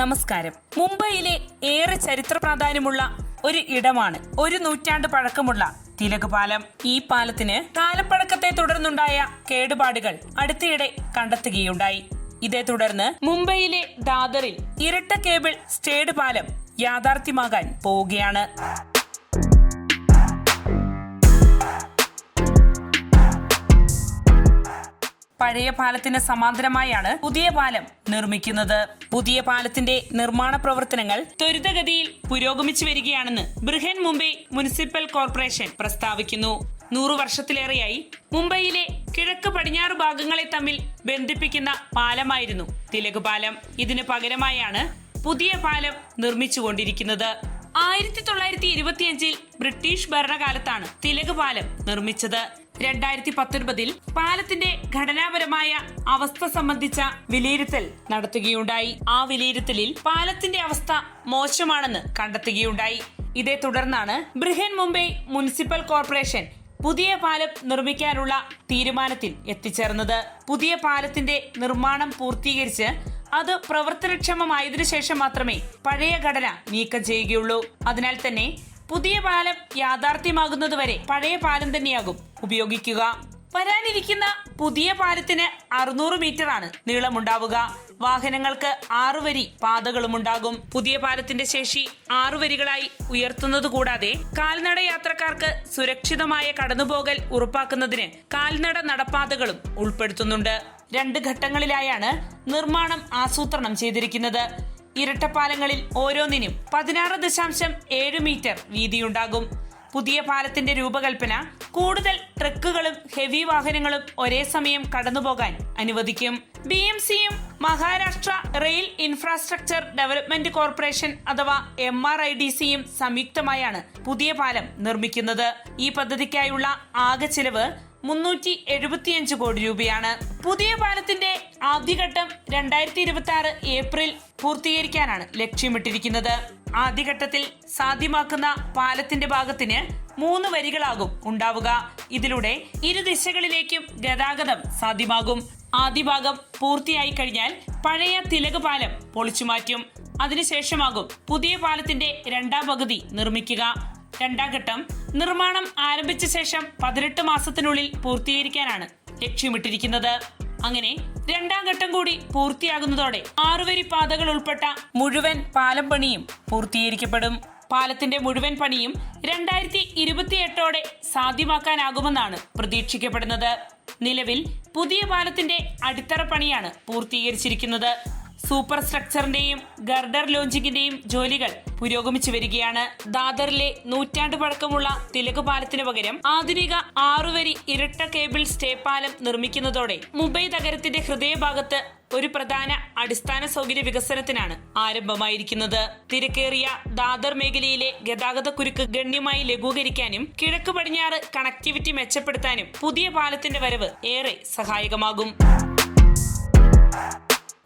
നമസ്കാരം. മുംബൈയിലെ ഏറെ ചരിത്ര പ്രാധാന്യമുള്ള ഒരു ഇടമാണ് ഒരു നൂറ്റാണ്ട് പഴക്കമുള്ള തിലക് പാലം. ഈ പാലത്തിന് കാലപ്പഴക്കത്തെ തുടർന്നുണ്ടായ കേടുപാടുകൾ അടുത്തിടെ കണ്ടെത്തുകയുണ്ടായി. ഇതേ തുടർന്ന് മുംബൈയിലെ ദാദറിൽ ഇരട്ട കേബിൾ സ്റ്റേഡ് പാലം യാഥാർത്ഥ്യമാകാൻ പോവുകയാണ്. പഴയ പാലത്തിന് സമാന്തരമായാണ് പുതിയ പാലം നിർമ്മിക്കുന്നത്. പുതിയ പാലത്തിന്റെ നിർമ്മാണ പ്രവർത്തനങ്ങൾ ത്വരിതഗതിയിൽ പുരോഗമിച്ചു വരികയാണെന്ന് ബൃഹൻ മുംബൈ മുനിസിപ്പൽ കോർപ്പറേഷൻ പ്രസ്താവിക്കുന്നു. നൂറു വർഷത്തിലേറെയായി മുംബൈയിലെ കിഴക്ക് പടിഞ്ഞാറ് ഭാഗങ്ങളെ തമ്മിൽ ബന്ധിപ്പിക്കുന്ന പാലമായിരുന്നു തിലക് പാലം. ഇതിന് പകരമായാണ് പുതിയ പാലം നിർമ്മിച്ചുകൊണ്ടിരിക്കുന്നത്. ആയിരത്തി തൊള്ളായിരത്തി ഇരുപത്തിയഞ്ചിൽ ബ്രിട്ടീഷ് ഭരണകാലത്താണ് തിലക് പാലം നിർമ്മിച്ചത്. രണ്ടായിരത്തി പത്തൊൻപതിൽ പാലത്തിന്റെ ഘടനാപരമായ അവസ്ഥ സംബന്ധിച്ച വിലയിരുത്തൽ നടത്തുകയുണ്ടായി. ആ വിലയിരുത്തലിൽ പാലത്തിന്റെ അവസ്ഥ മോശമാണെന്ന് കണ്ടെത്തുകയുണ്ടായി. ഇതേ തുടർന്നാണ് ബൃഹൻ മുംബൈ മുനിസിപ്പൽ കോർപ്പറേഷൻ പുതിയ പാലം നിർമ്മിക്കാനുള്ള തീരുമാനത്തിൽ എത്തിച്ചേർന്നത്. പുതിയ പാലത്തിന്റെ നിർമ്മാണം പൂർത്തീകരിച്ച് അത് പ്രവർത്തനക്ഷമമായതിനു ശേഷം മാത്രമേ പഴയ ഘടന നീക്കം ചെയ്യുകയുള്ളൂ. അതിനാൽ തന്നെ പുതിയ പാലം യാഥാർത്ഥ്യമാകുന്നതുവരെ പഴയ പാലം തന്നെയാകും ഉപയോഗിക്കുക. വരാനിരിക്കുന്ന പുതിയ പാലത്തിന് അറുന്നൂറ് മീറ്റർ ആണ് നീളമുണ്ടാവുക. വാഹനങ്ങൾക്ക് ആറു വരി പാതകളും ഉണ്ടാകും. പുതിയ പാലത്തിന്റെ ശേഷി ആറു വരികളായി ഉയർത്തുന്നത് കൂടാതെ കാൽനട യാത്രക്കാർക്ക് സുരക്ഷിതമായ കടന്നുപോകൽ ഉറപ്പാക്കുന്നതിന് കാൽനട നടപ്പാതകളും ഉൾപ്പെടുത്തുന്നുണ്ട്. രണ്ട് ഘട്ടങ്ങളിലായാണ് നിർമ്മാണം ആസൂത്രണം ചെയ്തിരിക്കുന്നത്. ഇരട്ടപ്പാലങ്ങളിൽ ഓരോന്നിനും പതിനാറ് ദശാംശം ഏഴ് മീറ്റർ വീതിയുണ്ടാകും. പുതിയ പാലത്തിന്റെ രൂപകൽപ്പന കൂടുതൽ ട്രക്കുകളും ഹെവി വാഹനങ്ങളും ഒരേ സമയം കടന്നുപോകാൻ അനുവദിക്കും. ബി എം സിയും Maharashtra rail infrastructure development corporation അഥവാ എം ആർ ഐ ഡി സിയും സംയുക്തമായാണ് പുതിയ പാലം നിർമ്മിക്കുന്നത്. ഈ പദ്ധതിക്കായുള്ള ആകെ ചിലവ് മുന്നൂറ്റി എഴുപത്തിയഞ്ച് കോടി രൂപയാണ്. പുതിയ പാലത്തിന്റെ ആദ്യഘട്ടം രണ്ടായിരത്തി ഇരുപത്തി ആറ് ഏപ്രിൽ പൂർത്തീകരിക്കാനാണ് ലക്ഷ്യമിട്ടിരിക്കുന്നത്. ആദ്യഘട്ടത്തിൽ സാധ്യമാക്കുന്ന പാലത്തിന്റെ ഭാഗത്തിന് മൂന്ന് വരികളാകും ഉണ്ടാവുക. ഇതിലൂടെ ഇരു ദിശകളിലേക്കും ഗതാഗതം സാധ്യമാകും. ആദ്യ ഭാഗം പൂർത്തിയായി കഴിഞ്ഞാൽ പഴയ തിലക് പാലം പൊളിച്ചുമാറ്റും. അതിനുശേഷമാകും പുതിയ പാലത്തിന്റെ രണ്ടാം പകുതി നിർമ്മിക്കുക. രണ്ടാം ഘട്ടം നിർമ്മാണം ആരംഭിച്ച ശേഷം പതിനെട്ട് മാസത്തിനുള്ളിൽ പൂർത്തീകരിക്കാനാണ് ലക്ഷ്യമിട്ടിരിക്കുന്നത്. അങ്ങനെ രണ്ടാം ഘട്ടം കൂടി പൂർത്തിയാകുന്നതോടെ ആറുവരി പാതകൾ ഉൾപ്പെട്ട മുഴുവൻ പാലം പണിയും പൂർത്തീകരിക്കപ്പെടും. പാലത്തിന്റെ മുഴുവൻ പണിയും രണ്ടായിരത്തി ഇരുപത്തിയെട്ടോടെ സാധ്യമാക്കാനാകുമെന്നാണ് പ്രതീക്ഷിക്കപ്പെടുന്നത്. നിലവിൽ പുതിയ പാലത്തിന്റെ അടിത്തറ പണിയാണ് പൂർത്തീകരിച്ചിരിക്കുന്നത്. സൂപ്പർ സ്ട്രക്ചറിന്റെയും ഗർഡർ ലോഞ്ചിങ്ങിന്റെയും ജോലികൾ പുരോഗമിച്ചു വരികയാണ്. ദാദറിലെ നൂറ്റാണ്ട് പഴക്കമുള്ള തിലക് പാലത്തിന് പകരം ആധുനിക ആറുവരി ഇരട്ട കേബിൾ സ്റ്റേ പാലം നിർമ്മിക്കുന്നതോടെ മുംബൈ നഗരത്തിന്റെ ഹൃദയഭാഗത്ത് ഒരു പ്രധാന അടിസ്ഥാന സൗകര്യ വികസനത്തിനാണ് ആരംഭമായിരിക്കുന്നത്. തിരക്കേറിയ ദാദർ മേഖലയിലെ ഗതാഗത കുരുക്ക് ഗണ്യമായി ലഘൂകരിക്കാനും കിഴക്ക് പടിഞ്ഞാറ് കണക്ടിവിറ്റി മെച്ചപ്പെടുത്താനും പുതിയ പാലത്തിന്റെ വരവ് ഏറെ സഹായകമാകും.